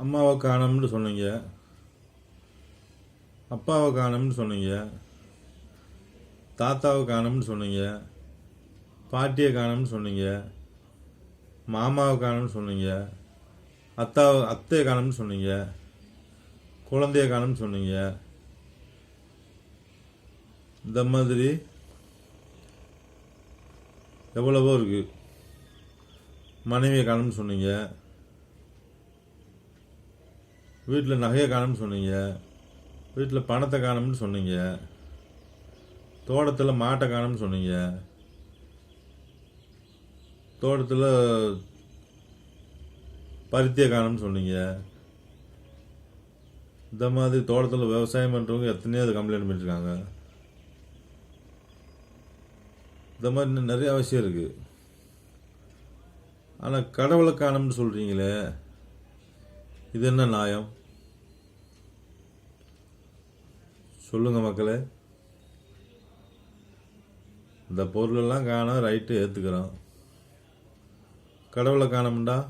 அம்மாவை காணோம்னு சொன்னீங்க. அப்பாவை காணோம்னு சொன்னீங்க. தாத்தாவை காணோம்னு சொன்னீங்க. பாட்டியை காணோம்னு சொன்னீங்க. மாமாவை காணோம்னு சொன்னீங்க. அத்தாவை அத்தையை காணோம்னு சொன்னீங்க. குழந்தைய காணோம்னு சொன்னீங்க. இந்த மாதிரி எவ்வளவோ இருக்குது மனைவியை காணோம்னு சொன்னீங்க. வீட்டில் நகையை காணும்னு சொன்னீங்க வீட்டில் பணத்தை காணும்னு சொன்னீங்க தோட்டத்தில் மாட்டை காணும்னு சொன்னீங்க தோட்டத்தில் பருத்தியை காணும்னு சொன்னீங்க. இந்த மாதிரி தோட்டத்தில் விவசாயம் பண்ணுறவங்க எத்தனையோ அது கம்ப்ளைண்ட் பண்ணியிருக்காங்க இந்த மாதிரி இன்னும் நிறைய அவசியம் இருக்குது ஆனால் கடவுளை காணும்னு சொல்கிறீங்களே இது என்ன நியாயம்? சொல்லுங்க மக்களே. இந்த பொருளெல்லாம் காணோம் ரைட்டு ஏற்றுக்கிறோம் கடவுளை காணோம்டா.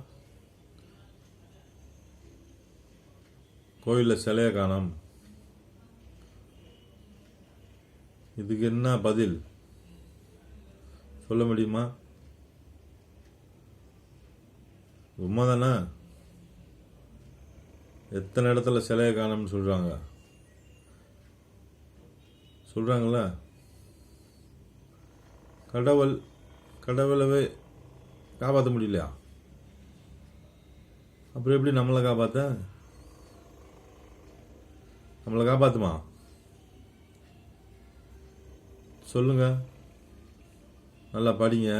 கோயிலில் சிலையை காணோம். இதுக்கு என்ன பதில்? சொல்ல முடியுமா? உண்மைதானே? எத்தனை இடத்துல சிலையை காணோம்னு சொல்கிறாங்க சொல்கிறாங்களா கடவுள் கடவுளவே காப்பாற்ற முடியலையா? அப்புறம் எப்படி நம்மளை காப்பாற்ற நம்மளை காப்பாற்றுமா சொல்லுங்க. நல்லா படிங்க.